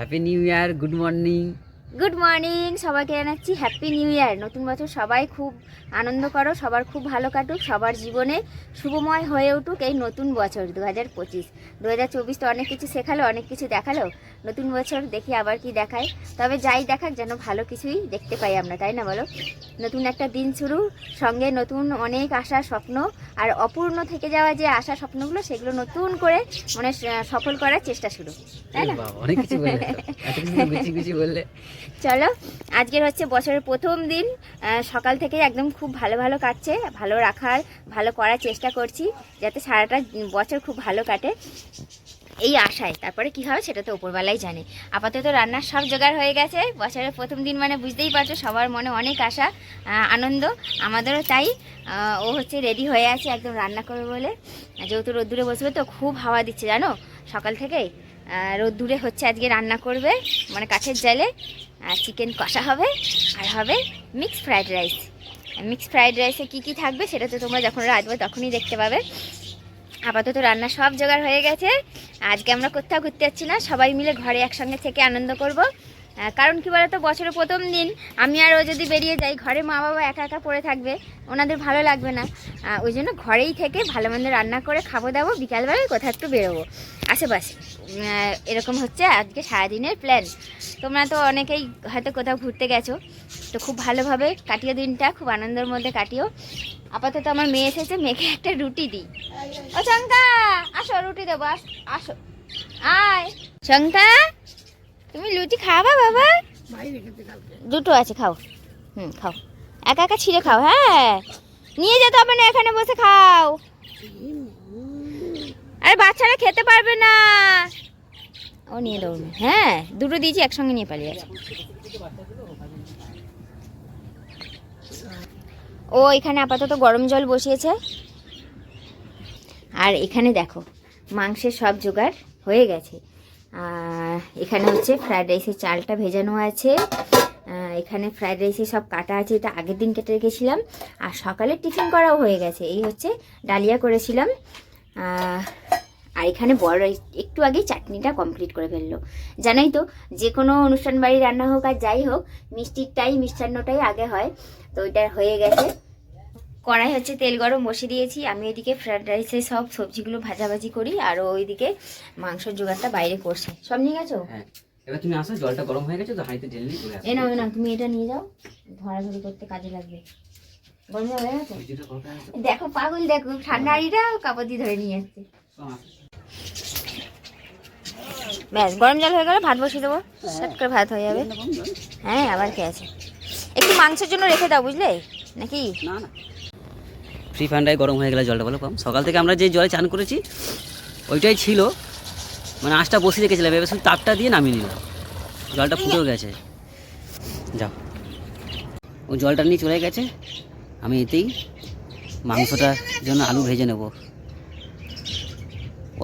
Happy new year good morning good morning সবাইকে জানাচ্ছি happy new ইয়ার নতুন বছর সবাই খুব আনন্দ করো, সবার খুব ভালো কাটুক, সবার জীবনে শুভময় হয়ে উঠুক এই নতুন বছর দু হাজার পঁচিশ। দু হাজার চব্বিশ তো অনেক কিছু শেখালো, অনেক কিছু দেখাল, নতুন বছর দেখি আবার কি দেখায়। তবে যাই দেখাক, যেন ভালো কিছুই দেখতে পাই আমরা, তাই না বলো? নতুন একটা দিন শুরু, সঙ্গে নতুন অনেক আশা, স্বপ্ন, আর অপূর্ণ থেকে যাওয়া যে আশা, স্বপ্নগুলো, সেগুলো নতুন করে মানে সফল করার চেষ্টা শুরু, তাই না? অনেক কিছু বললে। চলো, আজকের হচ্ছে বছরের প্রথম দিন সকাল থেকে একদম খুব ভালো ভালো কাটছে, ভালো রাখার, ভালো করার চেষ্টা করছি, যাতে সারাটা বছর খুব ভালো কাটে। এই আশায়, তারপরে কি হবে সেটা তো উপরবেলাই জানে। আপাতত রান্নার সব জোগাড় হয়ে গেছে, বছরের প্রথম দিন মানে বুঝতেই পারছ, সবার মনে অনেক আশা আনন্দ, আমাদেরও তাই ও হচ্ছে রেডি হয়ে আছে একদম রান্না করবে বলে। যেহেতু রোদ্দুরে বসবে তো খুব হাওয়া দিচ্ছে, জানো? সকাল থেকেই রোদ্দুরে হচ্ছে আজকে রান্না করবে মানে কাঠের জালে চিকেন কষা হবে, আর হবে mix fried rice mix fried রাইসে কী কী থাকবে সেটা তো তোমরা যখন রাঁধবে তখনই দেখতে পাবে। আপাতত রান্না সব জোগাড় হয়ে গেছে। আজকে আমরা কোথাও ঘুরতে যাচ্ছি না, সবাই মিলে ঘরে একসঙ্গে থেকে আনন্দ করব। কারণ কি বলতো বছরের প্রথম দিন আমি আর ও যদি বেরিয়ে যাই ঘরে মা বাবা একা একা পড়ে থাকবে ওনাদের ভালো লাগবে না। ওই জন্য ঘরেই থেকে ভালো মন্দ রান্না করে খাব দাবো বিকালবেলায় কোথাও একটু বেরোবো। আশেপাশে উম, এরকম হচ্ছে আজকে সারাদিনের প্ল্যান তোমরা তো অনেকেই হয়তো কোথাও ঘুরতে গেছো তো খুব ভালোভাবে কাটিয়ে দিনটা খুব আনন্দের মধ্যে কাটিও। আপাতত আমার মেয়ে এসেছে মেয়েকে একটা রুটি দিই। ও শঙ্কা আসো রুটি দেবো আস আসো। আয়। শঙ্কা তুমি লুচি খাবা বাবা? দুটো আছে খাও। হুম খাও। একা একা ছিঁড়ে খাও হ্যাঁ। নিয়ে যেতে হবে না এখানে বসে খাও। আরে বাচ্চারা খেতে পারবে না। ও নিয়ে দৌড়বে হ্যাঁ দুটো দিয়েছি একসঙ্গে নিয়ে পালিয়ে আছে ও এখানে আপাতত গরম জল বসিয়েছে। আর এখানে দেখো মাংসের সব জোগাড় হয়ে গেছে। এখানে হচ্ছে ফ্রায়েড রাইসের চালটা ভেজানো আছে। এখানে ফ্রায়েড রাইসের সব কাটা আছে, এটা আগের দিন কেটে রেখেছিলাম। আর সকালে টিফিন করাও হয়ে গেছে, এই হচ্ছে ডালিয়া করেছিলাম। আর এখানে বড় রাইস একটু আগেই চাটনিটা কমপ্লিট করে ফেলল। জানাই তো, যে কোনো অনুষ্ঠান বাড়ি রান্না হোক আর যাই হোক, মিষ্টিরটাই, মিষ্টান্নটাই আগে হয়। তো ওইটা হয়ে গেছে। কড়াই হচ্ছে তেল গরম বসিয়ে দিয়েছি। আমি এদিকে ফ্রায়েড রাইসে সব সবজিগুলো ভাজাভাজি করি আর ওইদিকে মাংসের জোগাড়টা বাইরে করছে। সব নিয়ে গেছো? হ্যাঁ। এবার তুমি আসো জলটা গরম হয়ে গেছে তো হাঁড়িতে ঢেলে নিয়ে চলে আসো। এ নাও এ নাও তুমি এটা নিয়ে যাও। ধরাধরি করতে কাজে লাগবে। গরম হয়ে গেছে? দেখো পাগল দেখো ঠান্ডা হাঁড়িটা কাপড় দিয়ে ধরে নিয়ে আসছে ব্যাস গরম জল হয়ে গেলে ভাত বসিয়ে দেবো। সেট করে ভাত হয়ে যাবে। হ্যাঁ আবার কে আছে? একটু মাংসের জন্য রেখে দাও বুঝলে? নাকি? না না। ফ্রি ফান্ডায় গরম হয়ে গেলে জলটা বলো কম। সকাল থেকে আমরা যে জলে চান করেছি, ওইটাই ছিল। মানে আঁচটা বসিয়ে রেখেছিলাম, এবার শুধু তাপটা দিয়ে নামিয়ে নিলাম। জলটা ফুটেও গেছে। যাও। ও জলটা নিয়ে চলে গেছে। আমি এতেই মাংসটার জন্য আলু ভেজে নেব।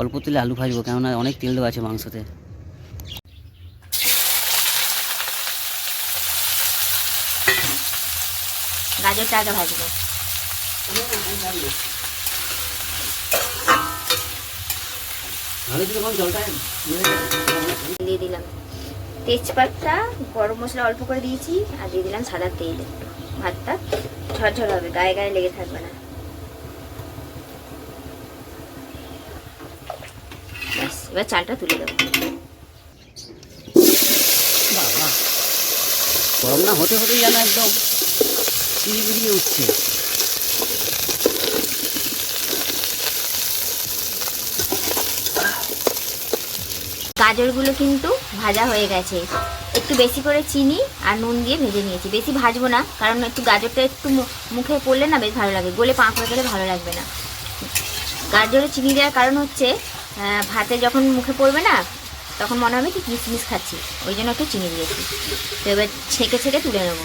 অল্প তেলে আলু ভাজবো, কেননা অনেক তেল দেওয়া আছে মাংসতে। গাজরটা আগে ভাজবো। দিয়ে দিলাম। তেজপাতা, গরম মশলা অল্প করে দিয়েছি, আর দিয়ে দিলাম সাদা তেল। ভাতটা ঝরঝর হবে, গায়ে গায়ে লেগে থাকবে না। ব্যাস, এবার চালটা তুলে দেবো গরম না হতে হতেই যেন একদম চিড়ি উঠছে। গাজরগুলো কিন্তু ভাজা হয়ে গেছে। একটু বেশি করে চিনি আর নুন দিয়ে ভেজে নিয়েছি। বেশি ভাজবো না, কারণ একটু গাজরটা একটু মুখে পড়লে না বেশ ভালো লাগে। গোলে পাঁক হয়ে গেলে ভালো লাগবে না। গাজরে চিনি দেওয়ার কারণ হচ্ছে ভাতে যখন মুখে পড়বে না, তখন মনে হবে কি কিশমিশ খাচ্ছি। ওই জন্য একটু চিনি দিয়েছি। তো এবার ছেঁকে ছেঁকে তুলে নেব।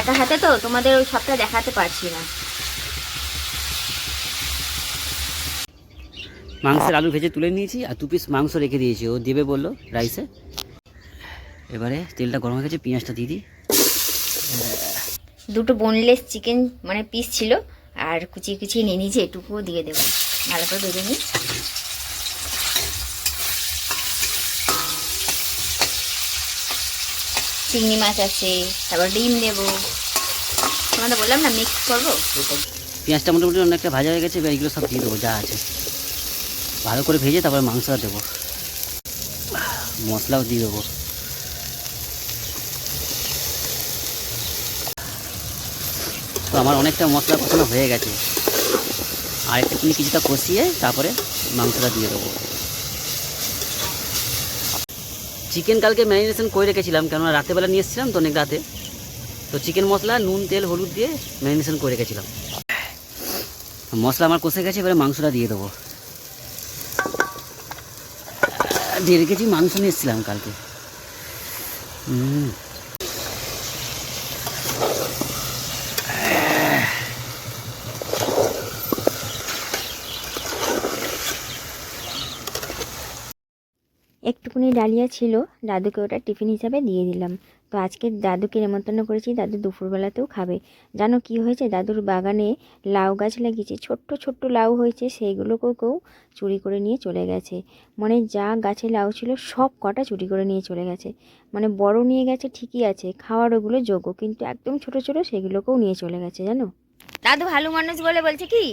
একা হাতে তো তোমাদের ওই সবটা দেখাতে পারছি না। মাংসের আলু ভেজে তুলে নিয়েছি আর দু পিস মাংস রেখে দিয়েছি। ও দেবে বলল রাইসে এবারে তেলটা গরম হয়ে গেছে পেঁয়াজটা দিয়ে দিই। দুটো বোনলেস চিকেন মানে পিস ছিল আর কুচিয়ে কুচিয়ে নিয়ে নিয়েছি এটুকুও দিয়ে দেবো। ভালো করে ভেজে নিই। চিংড়ি মাছ আছে তারপর ডিম দেবো। তোমাদের বললাম না মিক্স করব? পেঁয়াজটা মোটামুটি অনেকটা ভাজা হয়ে গেছে এবার এগুলো সব দিয়ে দেবো যা আছে। ভালো করে ভেজে তারপরে মাংসটা দেবো। মশলাও দিয়ে দেবো। তো আমার অনেকটা মশলা কষানো হয়ে গেছে। আর একটুখানি কিছুটা কষিয়ে তারপরে মাংসটা দিয়ে দেবো। চিকেন কালকে ম্যারিনেশন করে রেখেছিলাম, কেননা রাতেবেলা নিয়ে এসেছিলাম তো অনেক রাতে। তো চিকেন মশলা, নুন, তেল, হলুদ দিয়ে ম্যারিনেশন করে রেখেছিলাম। মশলা আমার কষে গেছে, এবারে মাংসটা দিয়ে দেবো। দেড় কেজি মাংস নিয়ে কালকে। একটুকুনি ডালিয়া ছিল দাদুকে ওটা টিফিন হিসাবে দিয়ে দিলাম। তো আজকে দাদুকে নেমন্তন্ন করেছি, দাদু দুপুরবেলাতেও খাবে। জানো কি হয়েছে? দাদুর বাগানে লাউ গাছ লাগিয়েছে, ছোট্ট ছোট্ট লাউ হয়েছে, সেইগুলোকেও কেউ চুরি করে নিয়ে চলে গেছে। মানে যা গাছে লাউ ছিল, সব কটা চুরি করে নিয়ে চলে গেছে। মানে বড় নিয়ে গেছে, ঠিকই আছে, খাওয়ার ওগুলো যোগ্য, কিন্তু একদম ছোট ছোট সেগুলোকেও নিয়ে চলে গেছে, জানো? দাদু ভালো মানুষ বলে বলছে কি?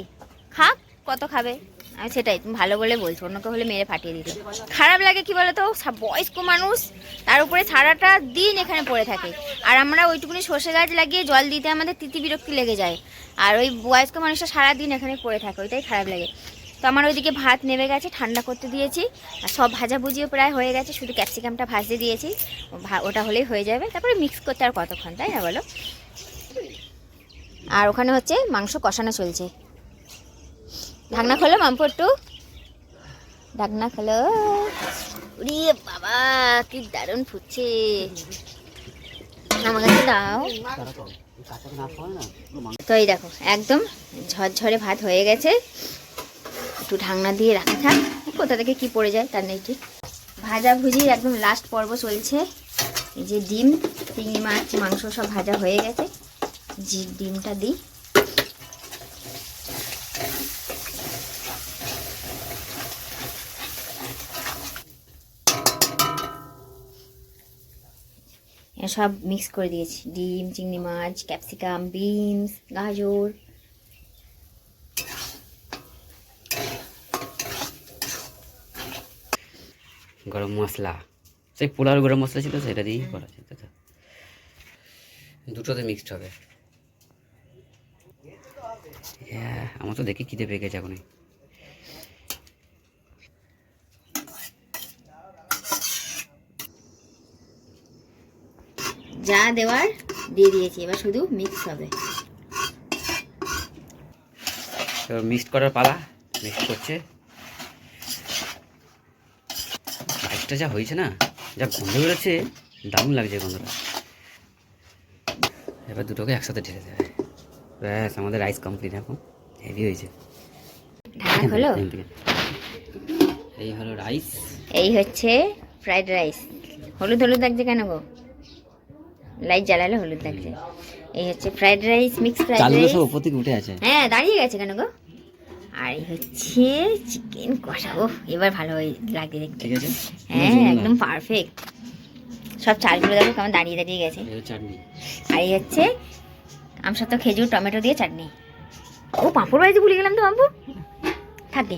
খাক, কত খাবে? আমি সেটাই, তুমি ভালো বলে বলছো, অন্যকে হলে মেরে ফাটিয়ে দিতে। খারাপ লাগে কি বলতো? বয়স্ক মানুষ, তার উপরে সারাটা দিন এখানে পড়ে থাকে। আর আমরা ওইটুকুনি সর্ষে গাছ লাগিয়ে জল দিতে আমাদের তিতি বিরক্তি লেগে যায়। আর ওই বয়স্ক মানুষটা সারা দিন এখানে পড়ে থাকে, ওইটাই খারাপ লাগে। তো আমার ওইদিকে ভাত নেমে গেছে, ঠান্ডা করতে দিয়েছি, আর সব ভাজা ভুজিও প্রায় হয়ে গেছে, শুধু ক্যাপসিকামটা ভাজতে দিয়েছি। ওটা হলেই হয়ে যাবে, তারপরে মিক্স করতে আর কতক্ষণ, তাই না বলো? আর ওখানে হচ্ছে মাংস কষানো চলছে। ঢাকনা খোলো মাম্পু একটু ঢাকনা খোলো। বাবা, কি দারুণ ফুটছে। আমার কাছে দাও। তো এই দেখো, একদম ঝরঝরে ভাত হয়ে গেছে। একটু ঢাকনা দিয়ে রাখা থাক। কোথা থেকে কি পড়ে যায় তার নেই ঠিক। ভাজা ভুজি একদম লাস্ট পর্ব চলছে। এই যে ডিম, চিংড়ি মাছ, মাংস সব ভাজা হয়ে গেছে। জি ডিমটা দিই। সব মিক্স করে দিয়েছি। ডিম, চিংড়ি মাছ ক্যাপসিকাম বিনস গাজর। গরম মশলা। সেই পোলার গরম মশলা ছিল, সেটা দিয়েই করা যায়, তাই তো? দুটোতে মিক্সড হবে। হ্যাঁ আমার তো দেখে খিদে পেয়ে গেছে এখনই। যা দেওয়ার দিয়ে দিয়েছি এবার শুধু মিক্স হবে। এবার মিক্সড করার পালা মিক্সড করছে। রাইসটা যা হয়েছে না যা গন্ধ বেরোচ্ছে দারুণ লাগছে গন্ধটা। এবার দুটোকে একসাথে ঢেলে দেবে। ব্যাস আমাদের রাইস কমপ্লিট এখন। হেভি হয়েছে। হলো এই হলো রাইস এই হচ্ছে ফ্রাইড রাইস হলুদ হলুদ লাগছে কেন গো? লাইট জ্বালালে হলুদ লাগছে এই হচ্ছে fried rice mix fried rice সব উপর থেকে উঠে আছে। হ্যাঁ দাঁড়িয়ে গেছে কেন গো? আর এই হচ্ছে চিকেন কষা। ও এবার ভালো হয়ে লাগে দেখতে। ঠিক আছে হ্যাঁ একদম পারফেক্ট সব চালগুলো দেখো কেমন দাঁড়িয়ে দাঁড়িয়ে গেছে। এই চাটনি। আর এই হচ্ছে আমসত্ব খেজুর টমেটো দিয়ে চাটনি। ও পাঁপড় বাড়িতে ভুলে গেলাম তো বাবু থাকে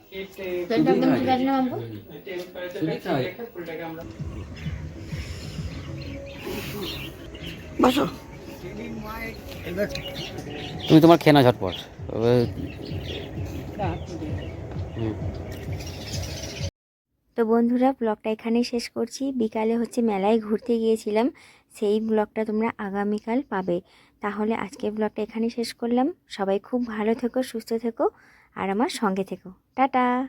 তুমি তোমার খেয়ে না ঝটপট। তো বন্ধুরা ব্লগটা এখানেই শেষ করছি। বিকালে হচ্ছে মেলায় ঘুরতে গিয়েছিলাম। সেই ব্লগটা তোমরা আগামীকাল পাবে। তাহলে আজকের ব্লগটা এখানেই শেষ করলাম। সবাই খুব ভালো থেকো সুস্থ থেকো। আর আমার সঙ্গে থেকো। টাটা।